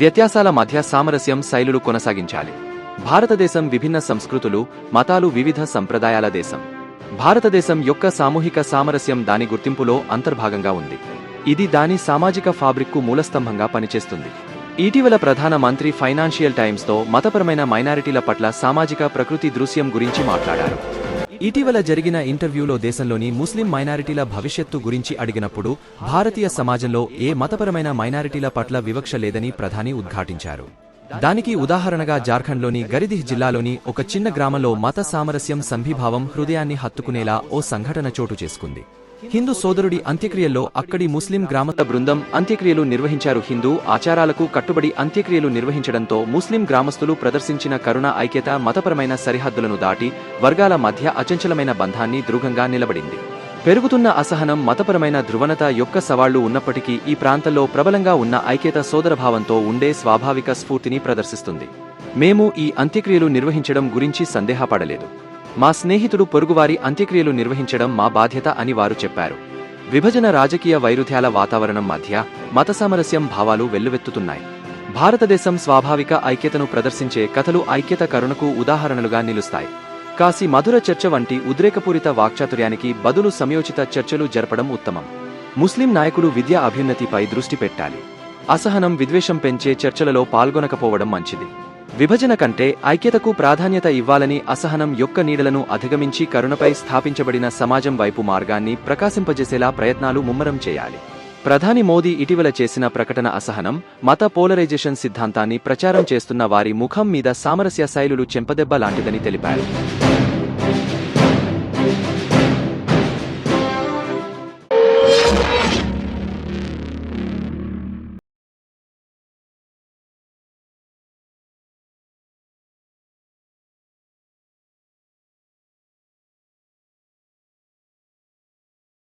వ్యత్యాసాల మధ్య సామరస్యం శైలులు కొనసాగించాలి. భారతదేశం విభిన్న సంస్కృతులు మతాలు వివిధ సంప్రదాయాల దేశం. భారతదేశం యొక్క సామూహిక సామరస్యం దాని గుర్తింపులో అంతర్భాగంగా ఉంది. ఇది దాని సామాజిక ఫాబ్రిక్కు మూలస్తంభంగా పనిచేస్తుంది. ఇటీవల ప్రధాన మంత్రి ఫైనాన్షియల్ టైమ్స్తో మతపరమైన మైనారిటీల పట్ల సామాజిక ప్రకృతి దృశ్యం గురించి మాట్లాడారు. ఇటీవల జరిగిన ఇంటర్వ్యూలో దేశంలోని ముస్లిం మైనారిటీల భవిష్యత్తు గురించి అడిగినప్పుడు భారతీయ సమాజంలో ఏ మతపరమైన మైనారిటీల పట్ల వివక్ష లేదని ప్రధాని ఉద్ఘాటించారు. దానికి ఉదాహరణగా జార్ఖండ్లోని గరిదిహ్ జిల్లాలోని ఒక చిన్న గ్రామంలో మత సామరస్యం సంభిభావం హృదయాన్ని హత్తుకునేలా ఓ సంఘటన చోటు చేసుకుంది. హిందూ సోదరుడి అంత్యక్రియల్లో అక్కడి ముస్లిం గ్రామత బృందం అంత్యక్రియలు నిర్వహించారు. హిందూ ఆచారాలకు కట్టుబడి అంత్యక్రియలు నిర్వహించడంతో ముస్లిం గ్రామస్తులు ప్రదర్శించిన కరుణ ఐక్యత మతపరమైన సరిహద్దులను దాటి వర్గాల మధ్య అచంచలమైన బంధాన్ని దృఢంగా నిలబడింది. పెరుగుతున్న అసహనం మతపరమైన ధృవణత యొక్క సవాళ్ళు ఉన్నప్పటికీ ఈ ప్రాంతంలో ప్రబలంగా ఉన్న ఐక్యత సోదరభావంతో ఉండే స్వాభావిక స్ఫూర్తిని ప్రదర్శిస్తుంది. మేము ఈ అంత్యక్రియలు నిర్వహించడం గురించి సందేహపడలేదు. మా స్నేహితుడు పొరుగువారి అంత్యక్రియలు నిర్వహించడం మా బాధ్యత అని వారు చెప్పారు. విభజన రాజకీయ వైరుధ్యాల వాతావరణం మధ్య మత సామరస్యం భావాలు వెల్లువెత్తుతున్నాయి. భారతదేశం స్వాభావిక ఐక్యతను ప్రదర్శించే కథలు ఐక్యత కరుణకు ఉదాహరణలుగా నిలుస్తాయి. కాశీ మధుర చర్చ వంటి ఉద్రేకపూరిత వాక్చాతుర్యానికి బదులు సమయోచిత చర్చలు జరపడం ఉత్తమం. ముస్లిం నాయకులు విద్యా అభ్యున్నతిపై దృష్టి పెట్టాలి. అసహనం విద్వేషం పెంచే చర్చలలో పాల్గొనకపోవడం మంచిది. విభజన కంటే ఐక్యతకు ప్రాధాన్యత ఇవ్వాలని అసహనం యొక్క నీడలను అధిగమించి కరుణపై స్థాపించబడిన సమాజం వైపు మార్గాన్ని ప్రకాశింపజేసేలా ప్రయత్నాలు ముమ్మరం చేయాలి. ప్రధాని మోదీ ఇటీవల చేసిన ప్రకటన అసహనం మత పోలరైజేషన్ సిద్ధాంతాన్ని ప్రచారం చేస్తున్న వారి ముఖం మీద సామరస్య శైలులు చెంపదెబ్బ లాంటిదని తెలిపారు.